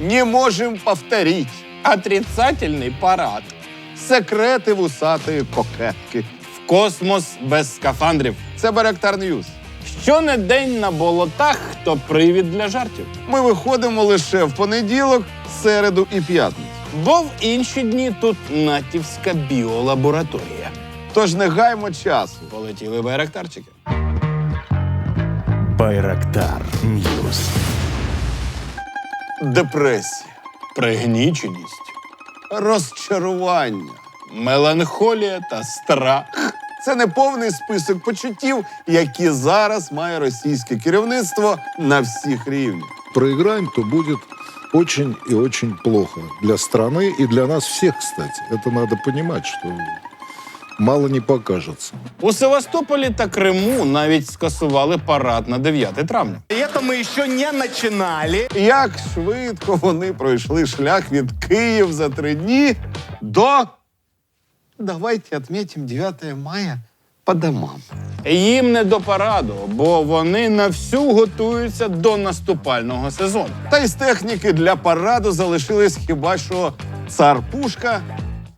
Не можем повторить. Отрицательний парад. Секрети вусатої кокетки. В космос без скафандрів. Це Беректар Ньюс. Що не день на болотах, то привід для жартів. Ми виходимо лише в понеділок, середу і п'ятницю. Бо в інші дні тут натівська біолабораторія. Тож не гаймо часу. Полетіли байрактарчики. Байрактар Ньюс. Депресія, Пригніченість, розчарування. меланхолія та страх. Це не повний список почуттів, які зараз має російське керівництво на всіх рівнях. проиграем, то будет очень и очень плохо для страны и для нас всех, кстати. Это надо понимать, что мало не покажется. У Севастополі та Криму навіть скасували парад на 9 травня. Это мы еще не начинали. Як швидко вони пройшли шлях від Київ за три дні до. Давайте відмітимо 9 мая по домам. Їм не до параду, бо вони на всю готуються до наступального сезону. Та із техніки для параду залишились хіба що цар Пушка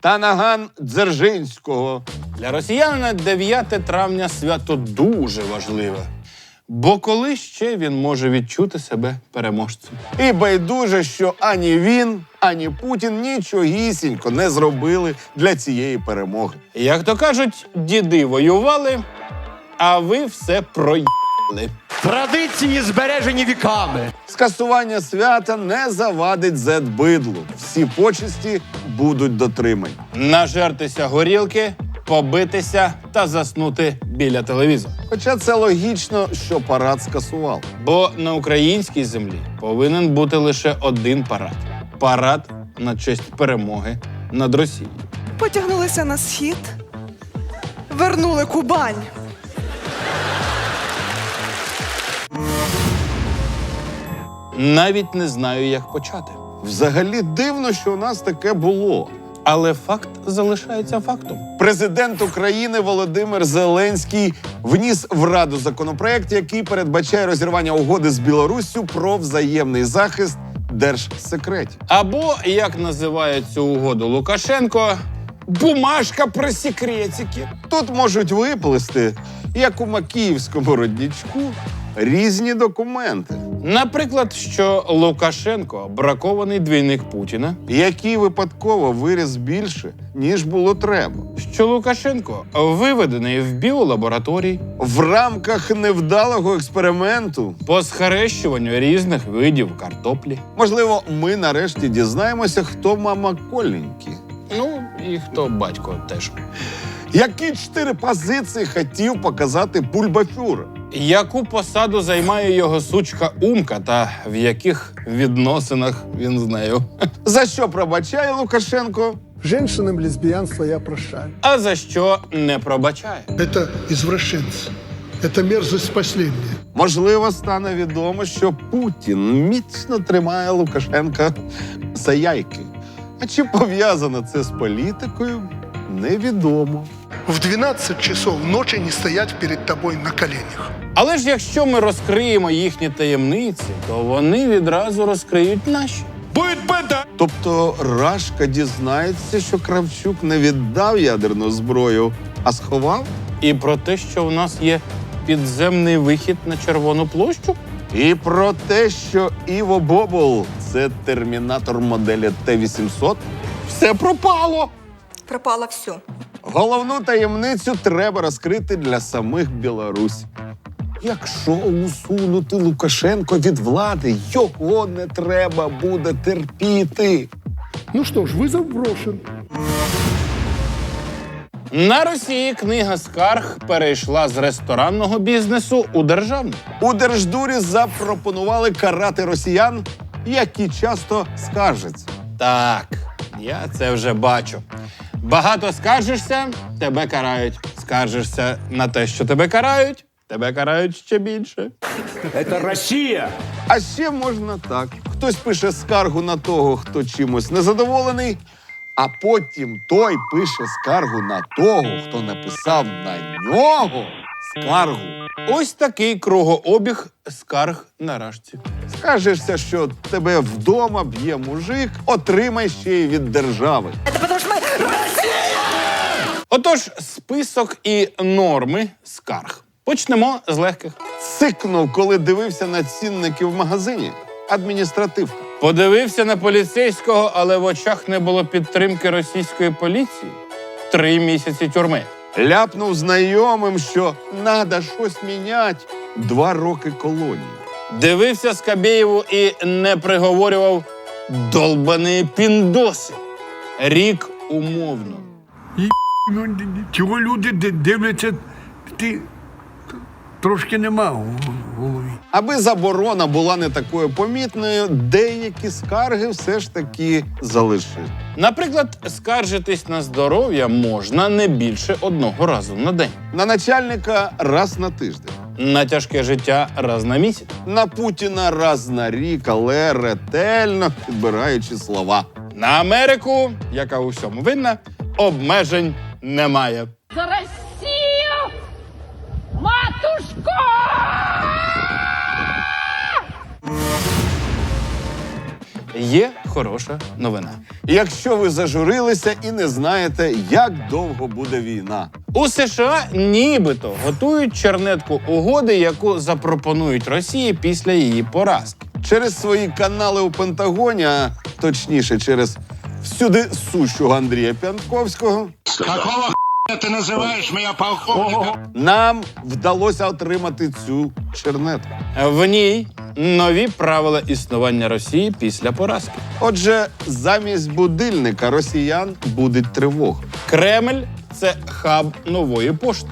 та наган Дзержинського. Для росіянина 9 травня свято дуже важливе. Бо коли ще він може відчути себе переможцем? І байдуже, що ані він, ані Путін нічогісінько не зробили для цієї перемоги. Як то кажуть, діди воювали, а ви все проїли. Традиції збережені віками. Скасування свята не завадить зет-бидлу. Всі почесті будуть дотримані. Нажертися горілки, побитися та заснути біля телевізора. Хоча це логічно, що парад скасував. Бо на українській землі повинен бути лише один парад парад на честь перемоги над Росією. Потягнулися на схід, вернули Кубань. Навіть не знаю, як почати. Взагалі дивно, що у нас таке було. Але факт залишається фактом. Президент України Володимир Зеленський вніс в Раду законопроект, який передбачає розірвання угоди з Білоруссю про взаємний захист держсекретів. Або, як називає цю угоду Лукашенко, бумажка про секретики. Тут можуть виплести, як у макіївському роднічку, різні документи, Наприклад, що Лукашенко бракований двійник Путіна, які випадково виріс більше, ніж було треба. що Лукашенко виведений в біолабораторії В рамках невдалого експерименту, по схрещуванню різних видів картоплі. можливо, ми нарешті дізнаємося, хто мама Коленьки. Ну і хто батько теж. Які чотири позиції хотів показати Бульбафюрер? Яку посаду займає його сучка Умка та в яких відносинах він з нею? За що пробачає Лукашенко? Женщинам лесбиянство я прощаю. А за що не пробачає? Это извращенцы. Это мерзость последняя. Можливо, стане відомо, що Путін міцно тримає Лукашенка за яйки. А чи пов'язано це з політикою? Невідомо. В 12 часов ночи не стоять перед тобой на коленях. Але ж якщо ми розкриємо їхні таємниці, то вони відразу розкриють наші. Тобто Рашка дізнається, що Кравчук не віддав ядерну зброю, а сховав? І про те, що в нас є підземний вихід на Червону площу? І про те, що Іво Бобол це термінатор моделі Т-800. Все пропало. Пропало все. Головну таємницю треба розкрити для самих білорусів. Якщо усунути Лукашенко від влади, його не треба буде терпіти. Ну что ж, вызов брошен. На Росії книга скарг перейшла з ресторанного бізнесу у державний. У Держдурі запропонували карати росіян, які часто скаржаться. Так, я це вже бачу. Багато скаржишся, тебе карають. Скаржишся на те, що тебе карають, тебе карають ще більше. Это Россия. А ще можна так: хтось пише скаргу на того, хто чимось незадоволений, а потім той пише скаргу на того, хто написав на нього скаргу. Ось такий кругообіг скарг на рашці. Скажешся, що тебе вдома б'є мужик, отримай ще й від держави. Отож, список і норми скарг. Почнемо з легких. Сикнув, коли дивився на цінники в магазині. Адміністративка. Подивився на поліцейського, але в очах не було підтримки російської поліції. Три місяці тюрми. Ляпнув знайомим, що надо щось міняти. Два роки колонії. Дивився Скабєєву і не приговорював долбані піндоси. Рік умовно. Ну, чого люди дивляться, ти трошки нема в голові. Аби заборона була не такою помітною, деякі скарги все ж таки залишили. Наприклад, скаржитись на здоров'я можна не більше одного разу на день, На начальника раз на тиждень. на тяжке життя раз на місяць. На Путіна раз на рік, але ретельно підбираючи слова. На Америку, яка у всьому винна, обмежень немає. За Россию! Матушку! Є хороша новина. Якщо ви зажурилися і не знаєте, як довго буде війна. У США нібито готують чернетку угоди, яку запропонують Росії після її поразки. Через свої канали у Пентагоні, а точніше, через всюди сущого Андрія Пянковського, Ты называешь меня полковником? нам вдалося отримати цю чернетку. В ній нові правила існування Росії після поразки. Отже, замість будильника росіян буде тривога. Кремль це хаб нової пошти.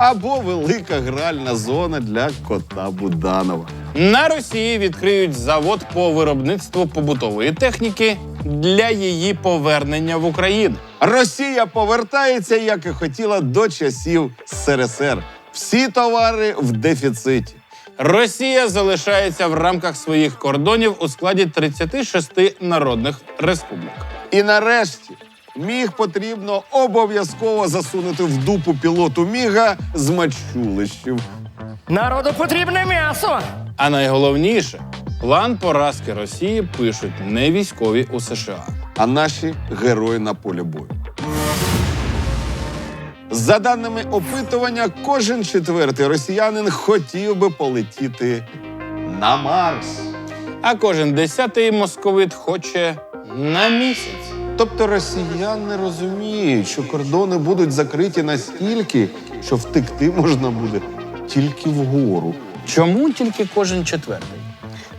Або велика гральна зона для кота Буданова. На Росії відкриють завод по виробництву побутової техніки для її повернення в Україну. Росія повертається, як і хотіла до часів СРСР. Всі товари в дефіциті. Росія залишається в рамках своїх кордонів у складі 36 народних республік. І нарешті міг потрібно обов'язково засунути в дупу пілоту міга з мачулищів. Народу потрібне м'ясо. А найголовніше, план поразки Росії пишуть не військові у США. а наші герої на полі бою. За даними опитування, кожен четвертий росіянин хотів би полетіти на Марс. А кожен десятий московит хоче на місяць. Тобто росіяни розуміють, що кордони будуть закриті настільки, що втекти можна буде тільки вгору. Чому тільки кожен четвертий?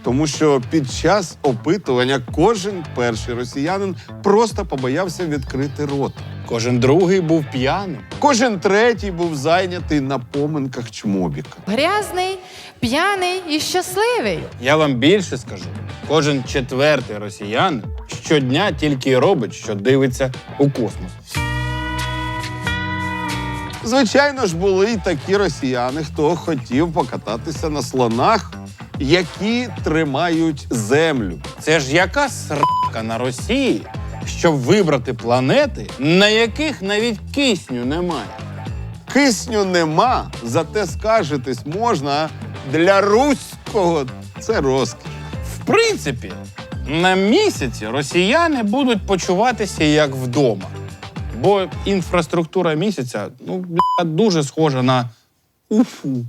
Тому що під час опитування кожен перший росіянин просто побоявся відкрити рот. Кожен другий був п'яним. Кожен третій був зайнятий на поминках чмобіка. Грязний, п'яний і щасливий. Я вам більше скажу: кожен четвертий росіянин щодня тільки й робить, що дивиться у космос. Звичайно ж, були й такі росіяни, хто хотів покататися на слонах, які тримають землю. Це ж яка срака на Росії, щоб вибрати планети, на яких навіть кисню немає. Кисню нема, зате скаржитись можна. Для руського це розкіш. В принципі, на місяці росіяни будуть почуватися як вдома. Бо інфраструктура місяця ну, дуже схожа на Уфу.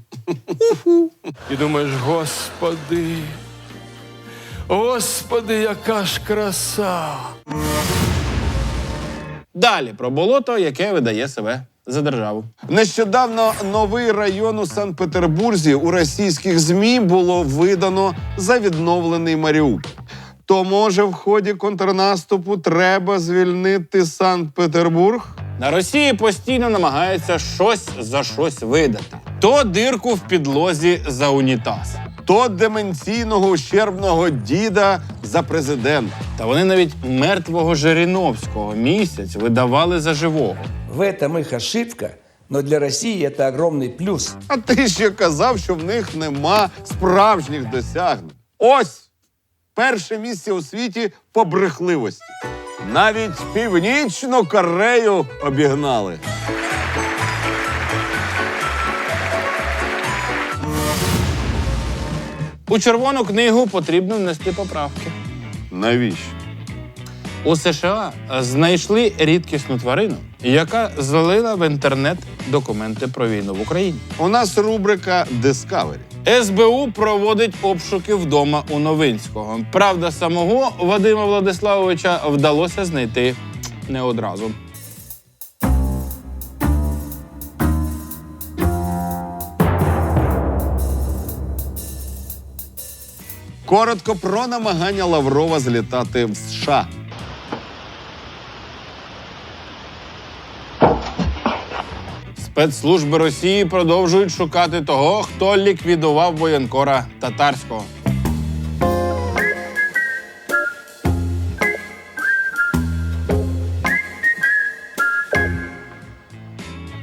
І думаєш, господи, господи, яка ж краса. Далі про болото, яке видає себе за державу. Нещодавно новий район у Санкт-Петербурзі у російських ЗМІ було видано за відновлений Маріуполь. То може в ході контрнаступу треба звільнити Санкт-Петербург? На Росії постійно намагаються щось за щось видати. То дирку в підлозі за унітаз. То деменційного ущербного діда за президента. Та вони навіть мертвого Жириновського місяць видавали за живого. В этом их ошибка, но для России это огромный плюс. А ти ще казав, що в них нема справжніх досягнень. Ось перше місце у світі по брехливості. Навіть північну Корею обігнали. У червону книгу потрібно внести поправки. Навіщо? У США знайшли рідкісну тварину, яка залила в інтернет документи про війну в Україні. У нас рубрика Discovery. СБУ проводить обшуки вдома у Новинського. Правда, самого Вадима Владиславовича вдалося знайти не одразу. Коротко про намагання Лаврова злітати в США. Спецслужби Росії продовжують шукати того, хто ліквідував воєнкора татарського.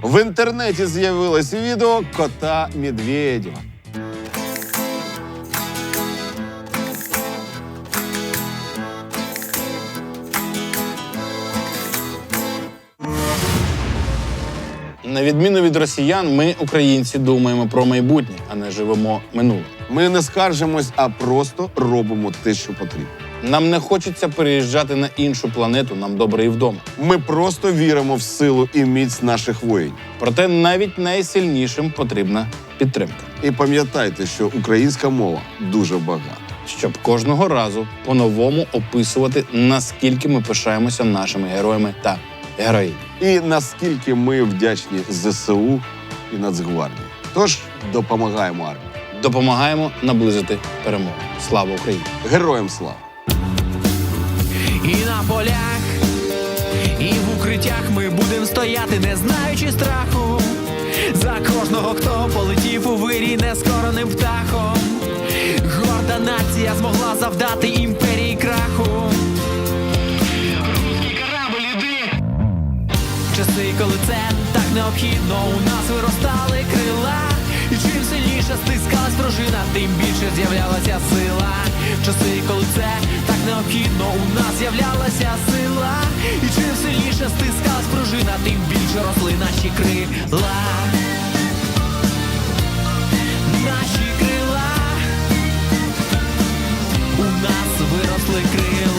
В інтернеті з'явилось відео кота Медведєва. На відміну від росіян, ми, українці, думаємо про майбутнє, а не живемо минуле. Ми не скаржимось, а просто робимо те, що потрібно. Нам не хочеться переїжджати на іншу планету, нам добре і вдома. Ми просто віримо в силу і міць наших воїнів. Проте навіть найсильнішим потрібна підтримка, І пам'ятайте, що українська мова дуже багата. щоб кожного разу по-новому описувати, наскільки ми пишаємося нашими героями та героїнями. І наскільки ми вдячні ЗСУ і Нацгвардії. Тож допомагаємо армії. Допомагаємо наблизити перемогу. Слава Україні! Героям слава! І на полях, і в укриттях ми будемо стояти, не знаючи страху. За кожного, хто полетів у вирій нескороним птахом. Горда нація змогла завдати імперії часи, коли це так необхідно, у нас виростали крила. І чим сильніше стискалась дружина, тим більше з'являлася сила. Часи, коли це так необхідно, у нас з'являлася сила. І чим сильніше стискалась пружина, тим більше росли наші крила. Наші крила. У нас виросли крила.